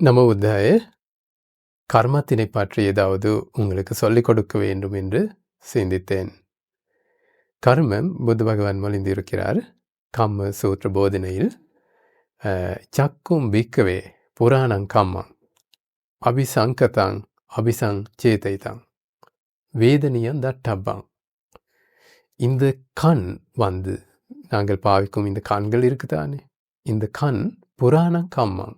நம்ம உத்தாய கர்மத்தினை பற்றி ஏதாவது உங்களுக்கு சொல்லிக் கொடுக்க வேண்டும் என்று சிந்தித்தேன். கர்மம் புத்த பகவான் மொழிந்திருக்கிறார். கம்ம சூற்ற போதனையில் சக்கும் பிக்கவே புராணம் கம்மம் அபிசங்கதாங் அபிசங் சேதைதாங். வேதனியம் தட்டப்பாங் இந்த கண் வந்து நாங்கள் பாவிக்கும் இந்த கண்கள் இருக்குதானே? இந்த கண் புராணம் கம்மம்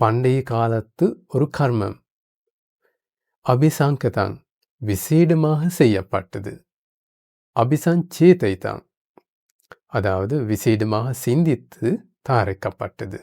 பண்டைய காலத்து ஒரு கர்மம். அபிசாங்கதான் விசேடமாக செய்யப்பட்டது. அபிசஞ்சேதைதாங் அதாவது விசேடமாக சிந்தித்து தயாரிக்கப்பட்டது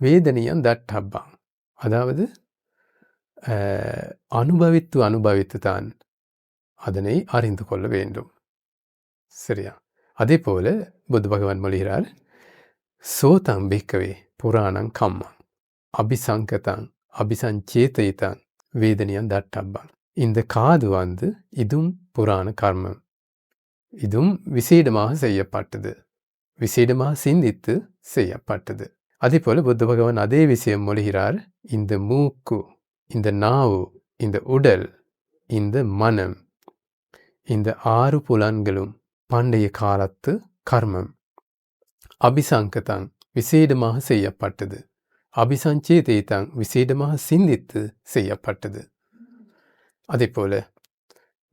தட் தட்டப்பாங் அதாவது அனுபவித்து அனுபவித்து தான் அதனை அறிந்து கொள்ள வேண்டும். சரியா? அதே போல புத்த பகவான் மொழிகிறார் சோதம் பிக்கவே புராணம் கம்மம் அபிசங்கதான் அபிசஞ்சேதைதான் வேதனையான் தட்டப்பான் இந்த காது வந்து இதுவும் புராண கர்மம். இதுவும் விசேடமாக செய்யப்பட்டது. விசேடமாக சிந்தித்து செய்யப்பட்டது. அதே போல புத்த பகவான் அதே விஷயம் மொழிகிறார் இந்த மூக்கு இந்த நாவு இந்த உடல் இந்த மனம் இந்த ஆறு புலன்களும் பண்டைய காலத்து கர்மம். அபிசாங்கத்தான் விசேடமாக செய்யப்பட்டது. அபிசஞ்சேதைதான் விசேடமாக சிந்தித்து செய்யப்பட்டது. அதே போல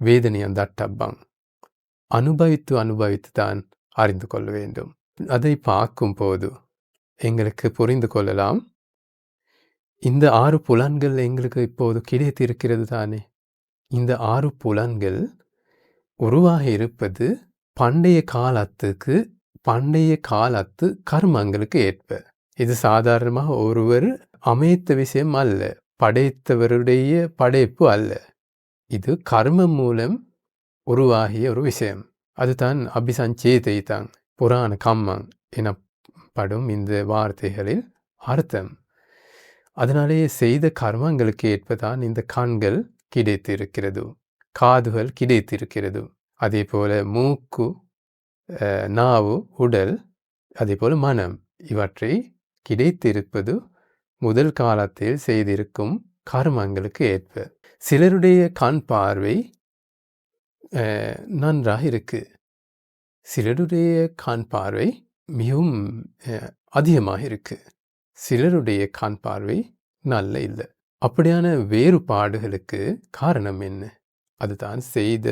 வேதனையம் தட்டப்பாங் அனுபவித்து அனுபவித்து தான் அறிந்து கொள்ள வேண்டும். அதை பார்க்கும் போது எங்களுக்கு புரிந்து கொள்ளலாம். இந்த ஆறு புலன்கள் எங்களுக்கு இப்போது கிடைத்திருக்கிறது தானே? இந்த ஆறு புலன்கள் உருவாக இருப்பது பண்டைய காலத்துக்கு பண்டைய காலத்து கர்மங்களுக்கு ஏற்ப. இது சாதாரணமாக ஒருவர் அமைத்த விஷயம் அல்ல படைத்தவருடைய படைப்பு அல்ல. இது கர்மம் மூலம் உருவாகிய ஒரு விஷயம். அதுதான் அபிசஞ்சேதை தான் புராண கம்மம் எனப்படும் இந்த வார்த்தைகளில் அர்த்தம். அதனாலேயே செய்த கர்மங்களுக்கு ஏற்பதான் இந்த கண்கள் கிடைத்திருக்கிறது காதுகள் கிடைத்திருக்கிறது. அதே போல மூக்கு நாவு உடல் அதே போல மனம் இவற்றை கிடைத்திருப்பது முதல் காலத்தில் செய்திருக்கும் கர்மங்களுக்கு ஏற்ப. சிலருடைய கண் பார்வை நன்றாக இருக்கு. சிலருடைய கண் பார்வை மிகவும் அதிகமாக இருக்கு. சிலருடைய கண் பார்வை நல்ல இல்லை. அப்படியான வேறுபாடுகளுக்கு காரணம் என்ன? அதுதான் செய்த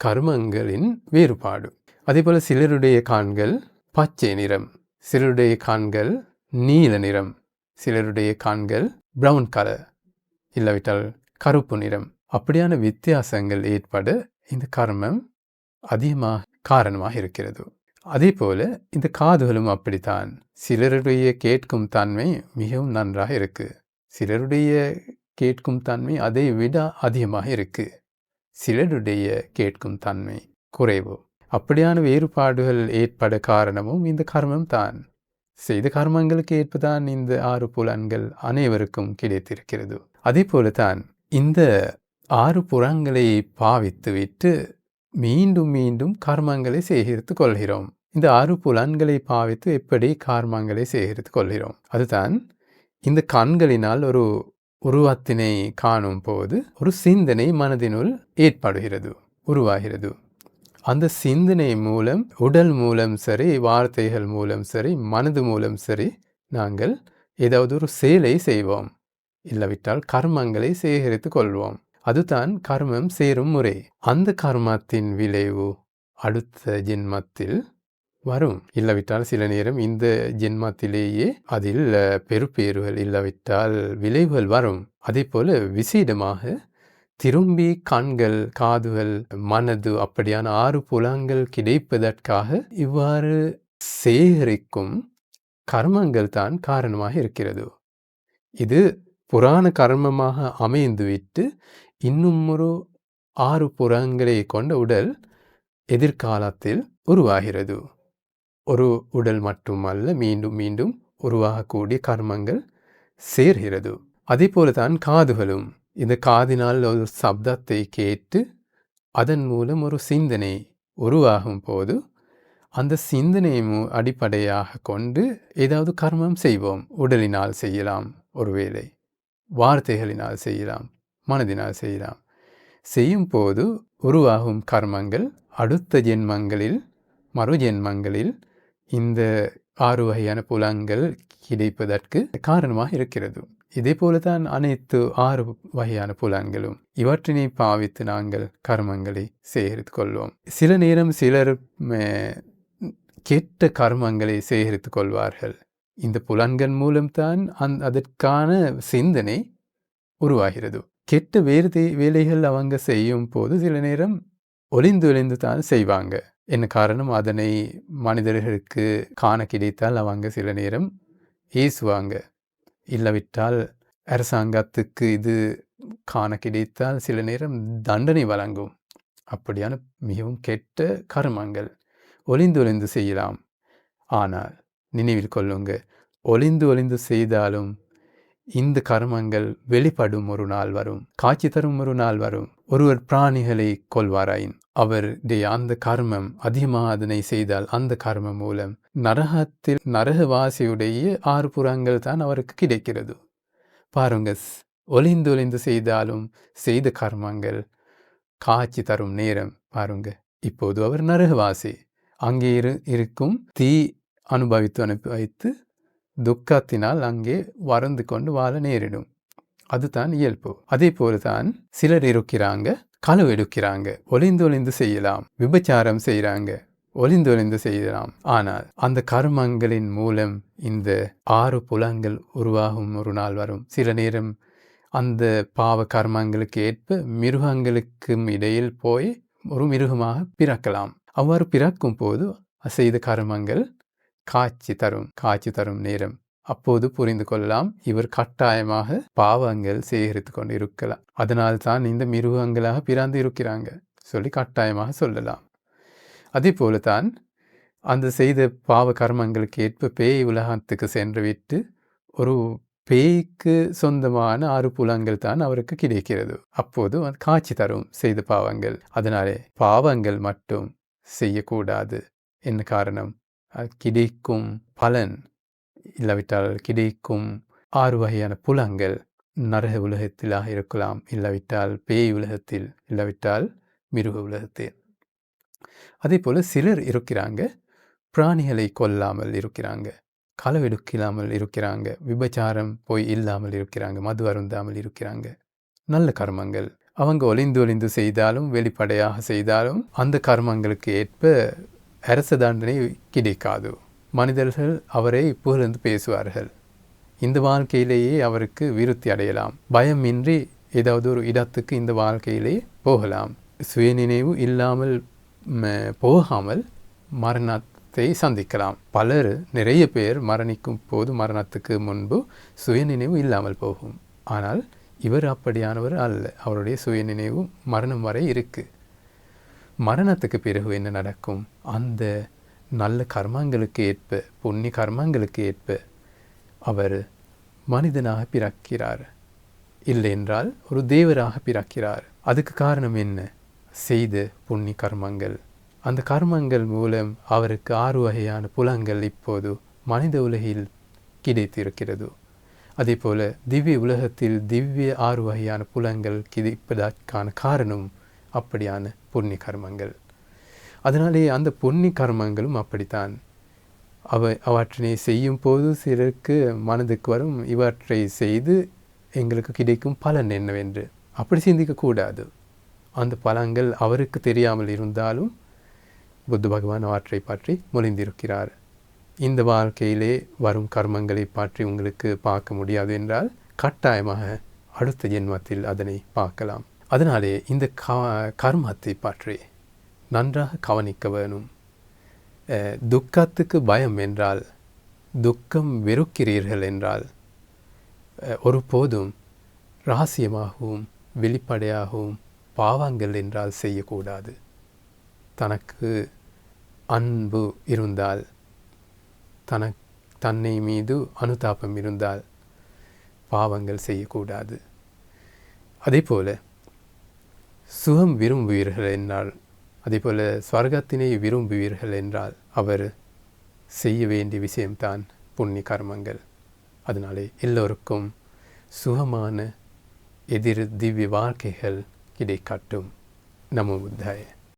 கர்மங்களின் வேறுபாடு. அதே போல சிலருடைய கான்கள் பச்சை நிறம். சிலருடைய கான்கள் நீல நிறம். சிலருடைய கான்கள் பிரவுன் கலர் இல்லாவிட்டால் கருப்பு நிறம். அப்படியான வித்தியாசங்கள் ஏற்பட இந்த கர்மம் அதிகமாக காரணமாக இருக்கிறது. அதே போல இந்த காதுகளும் அப்படித்தான். சிலருடைய கேட்கும் தன்மை மிகவும் நன்றாக இருக்கு. சிலருடைய கேட்கும் தன்மை அதை விட அதிகமாக இருக்கு. சிலருடைய கேட்கும் தன்மை குறைவு. அப்படியான வேறுபாடுகள் ஏற்பட காரணமும் இந்த கர்மம் தான். செய்த கர்மங்களுக்கு ஏற்பதான் இந்த ஆறு புலன்கள் அனைவருக்கும் கிடைத்திருக்கிறது. அதே போலதான் இந்த ஆறு புறங்களை பாவித்துவிட்டு மீண்டும் மீண்டும் கர்மங்களை சேகரித்து கொள்கிறோம். இந்த ஆறு புலன்களை பாவித்து எப்படி கர்மங்களை சேகரித்து கொள்கிறோம்? அதுதான் இந்த கண்களினால் ஒரு உருவத்தினை காணும் போது ஒரு சிந்தனை மனதினுள் ஏற்படுகிறது உருவாகிறது. அந்த சிந்தனை மூலம் உடல் மூலம் சரி வார்த்தைகள் மூலம் சரி மனது மூலம் சரி நாங்கள் ஏதாவது ஒரு செயலை செய்வோம். இல்லாவிட்டால் கர்மங்களை சேகரித்து கொள்வோம். அதுதான் கர்மம் சேரும் முறை. அந்த கர்மத்தின் விளைவு அடுத்த ஜென்மத்தில் வரும். இல்லாவிட்டால் சில நேரம் இந்த ஜென்மத்திலேயே அதில் பெருப்பேறுகள் இல்லாவிட்டால் விளைவுகள் வரும். அதே போல விசேடமாக திரும்பி கண்கள் காதுகள் மனது அப்படியான ஆறு புலங்கள் கிடைப்பதற்காக இவ்வாறு சேகரிக்கும் கர்மங்கள் தான் காரணமாக இருக்கிறது. இது புராண கர்மமாக அமைந்துவிட்டு இன்னும் ஒரு ஆறு புறங்களை கொண்ட உடல் எதிர்காலத்தில் உருவாகிறது. ஒரு உடல் மட்டுமல்ல மீண்டும் மீண்டும் உருவாகக்கூடிய கர்மங்கள் சேர்கிறது. அதே போலதான் காதுகளும். இந்த காதினால் ஒரு சப்தத்தை கேட்டு அதன் மூலம் ஒரு சிந்தனை உருவாகும் போது அந்த சிந்தனையை மு- அடிப்படையாக கொண்டு ஏதாவது கர்மம் செய்வோம். உடலினால் செய்யலாம் ஒருவேளை வார்த்தைகளினால் செய்யலாம் மனதினால் செய்யலாம். செய்யும் போது உருவாகும் கர்மங்கள் அடுத்த ஜென்மங்களில் மறு ஜென்மங்களில் இந்த ஆறு வகையான புலங்கள் கிடைப்பதற்கு காரணமாக இருக்கிறது. இதே போலதான் அனைத்து ஆறு வகையான புலன்களும் இவற்றினை பாவித்து நாங்கள் கர்மங்களை சேகரித்து கொள்வோம் சில நேரம் சிலர் கெட்ட கர்மங்களை சேகரித்து கொள்வார்கள் இந்த புலன்கள் மூலம்தான் அந் அதற்கான சிந்தனை உருவாகிறது. கெட்ட வேறு வேலைகள் அவங்க செய்யும் போது சில நேரம் ஒளிந்து ஒளிந்து தான் செய்வாங்க. என்ன காரணம்? அதனை மனிதர்களுக்கு காண கிடைத்தால் அவங்க சில நேரம் ஏசுவாங்க. இல்லாவிட்டால் அரசாங்கத்துக்கு இது காண கிடைத்தால் சில நேரம் தண்டனை வழங்கும். அப்படியான மிகவும் கெட்ட கர்மங்கள். ஒளிந்து ஒளிந்து செய்யலாம். ஆனால் நினைவில் கொள்ளுங்க. ஒளிந்து ஒளிந்து செய்தாலும் இந்த கர்மங்கள் வெளிப்படும் ஒரு நாள் வரும். காட்சி தரும் ஒரு நாள் வரும். ஒருவர் பிராணிகளை கொள்வாராயின் அவருடைய அந்த கர்மம் அதிகமாக அதனை செய்தால் அந்த கர்மம் மூலம் நரகத்தில் நரகவாசியுடைய ஆறு புறங்கள் தான் அவருக்கு கிடைக்கிறது. பாருங்க ஒளிந்தொளிந்து ஒளிந்து ஒளிந்து செய்தாலும் செய்த கர்மங்கள் காட்சி தரும் நேரம். பாருங்க இப்போது அவர் நரகவாசி. அங்கே இரு இருக்கும் தீ அனுபவித்து அனுபவித்து துக்கத்தினால் அங்கே வறந்து கொண்டு வாழ நேரிடும். அதுதான் இயல்பு. அதே போலதான் சிலர் இருக்கிறாங்க களவு எடுக்கிறாங்க ஒளிந்து ஒளிந்து செய்யலாம் விபச்சாரம் செய்கிறாங்க ஒளிந்து ஒளிந்து செய்யலாம் ஆனால் அந்த கர்மங்களின் மூலம் இந்த ஆறு புலங்கள் உருவாகும் ஒரு நாள் வரும். சில நேரம் அந்த பாவ கர்மங்களுக்கு ஏற்ப மிருகங்களுக்கும் இடையில் போய் ஒரு மிருகமாக பிறக்கலாம். அவ்வாறு பிறக்கும் போது செய்த கர்மங்கள் காட்சி தரும் காட்சி தரும் நேரம். அப்போது புரிந்து கொள்ளலாம் இவர் கட்டாயமாக பாவங்கள் சேகரித்து கொண்டு இருக்கலாம் அதனால் தான் இந்த மிருகங்களாக பிறந்து இருக்கிறாங்க சொல்லி கட்டாயமாக சொல்லலாம். அதே போலதான் அந்த செய்த பாவ கர்மங்களுக்கு ஏற்ப பேய் உலகத்துக்கு சென்று விட்டு ஒரு பேய்க்கு சொந்தமான ஆறு புலங்கள் தான் அவருக்கு கிடைக்கிறது. அப்போது அது காட்சி தரும் செய்த பாவங்கள். அதனாலே பாவங்கள் மட்டும் செய்யக்கூடாது என்ன காரணம். கிடைக்கும் பலன் இல்லாவிட்டால் கிடைக்கும் ஆறு வகையான புலங்கள் நரக உலகத்திலாக இருக்கலாம். இல்லாவிட்டால் பேய் உலகத்தில் இல்லாவிட்டால் மிருக உலகத்தில். அதே போல் சிலர் இருக்கிறாங்க. பிராணிகளை கொல்லாமல் இருக்கிறாங்க. களவெடுக்கில்லாமல் இருக்கிறாங்க. விபச்சாரம் போய் இல்லாமல் இருக்கிறாங்க. மது அருந்தாமல் இருக்கிறாங்க. நல்ல கர்மங்கள். அவங்க ஒளிந்து ஒளிந்து செய்தாலும் வெளிப்படையாக செய்தாலும் அந்த கர்மங்களுக்கு ஏற்ப அரச தண்டனை கிடைக்காது. மனிதர்கள் அவரை புகழ்ந்து பேசுவார்கள். இந்த வாழ்க்கையிலேயே அவருக்கு விருத்தி அடையலாம். பயமின்றி ஏதாவது ஒரு இடத்துக்கு இந்த வாழ்க்கையிலே போகலாம். சுயநினைவு இல்லாமல் போகாமல் மரணத்தை சந்திக்கலாம். பலர் நிறைய பேர் மரணிக்கும் போது மரணத்துக்கு முன்பு சுயநினைவு இல்லாமல் போகும். ஆனால் இவர் அப்படியானவர் அல்ல. அவருடைய சுயநினைவு மரணம் வரை இருக்குது மரணத்துக்கு பிறகு என்ன நடக்கும்? அந்த நல்ல கர்மங்களுக்கு ஏற்ப புண்ணிய கர்மங்களுக்கு ஏற்ப அவர் மனிதனாக பிறக்கிறார். இல்லை என்றால் ஒரு தேவராக பிறக்கிறார். அதுக்கு காரணம் என்ன? செய்த புண்ணி கர்மங்கள். அந்த கர்மங்கள் மூலம் அவருக்கு ஆறு வகையான புலங்கள் இப்போது மனித உலகில் கிடைத்திருக்கிறது. அதே போல திவ்ய உலகத்தில் திவ்ய ஆறு வகையான புலங்கள் கிடைப்பதற்கான காரணம் அப்படியான புண்ணி கர்மங்கள். அதனாலே அந்த புண்ணி கர்மங்களும் அப்படித்தான். அவ அவற்றினை செய்யும் போது சிலருக்கு மனதுக்கு வரும் இவற்றை செய்து எங்களுக்கு கிடைக்கும் பலன் என்னவென்று அப்படி சிந்திக்கக்கூடாது. அந்த பலங்கள் அவருக்கு தெரியாமல் இருந்தாலும் புத்த பகவான் அவற்றை பற்றி மொழிந்திருக்கிறார். இந்த வாழ்க்கையிலே வரும் கர்மங்களை பற்றி உங்களுக்கு பார்க்க முடியாது என்றால் கட்டாயமாக அடுத்த ஜென்மத்தில் அதனை பார்க்கலாம். அதனாலே இந்த க கர்மத்தை பற்றி நன்றாக கவனிக்க வேணும். துக்கத்துக்கு பயம் என்றால் துக்கம் வெறுக்கிறீர்கள் என்றால் ஒருபோதும் ரகசியமாகவும் வெளிப்படையாகவும் பாவங்கள் என்றால் செய்யக்கூடாது. தனக்கு அன்பு இருந்தால் தன தன்னை மீது அனுதாபம் இருந்தால் பாவங்கள் செய்யக்கூடாது. அதே போல் சுகம் விரும்புவீர்கள் என்றால் அதே போல் ஸ்வர்க்கத்தினை விரும்புவீர்கள் என்றால் அவர் செய்ய வேண்டிய விஷயம்தான் புண்ணிய கர்மங்கள். அதனாலே எல்லோருக்கும் சுகமான எதிர் திவ்ய வாழ்க்கைகள் කිඩෙක් කට්ටුම් නම බුද්ධය.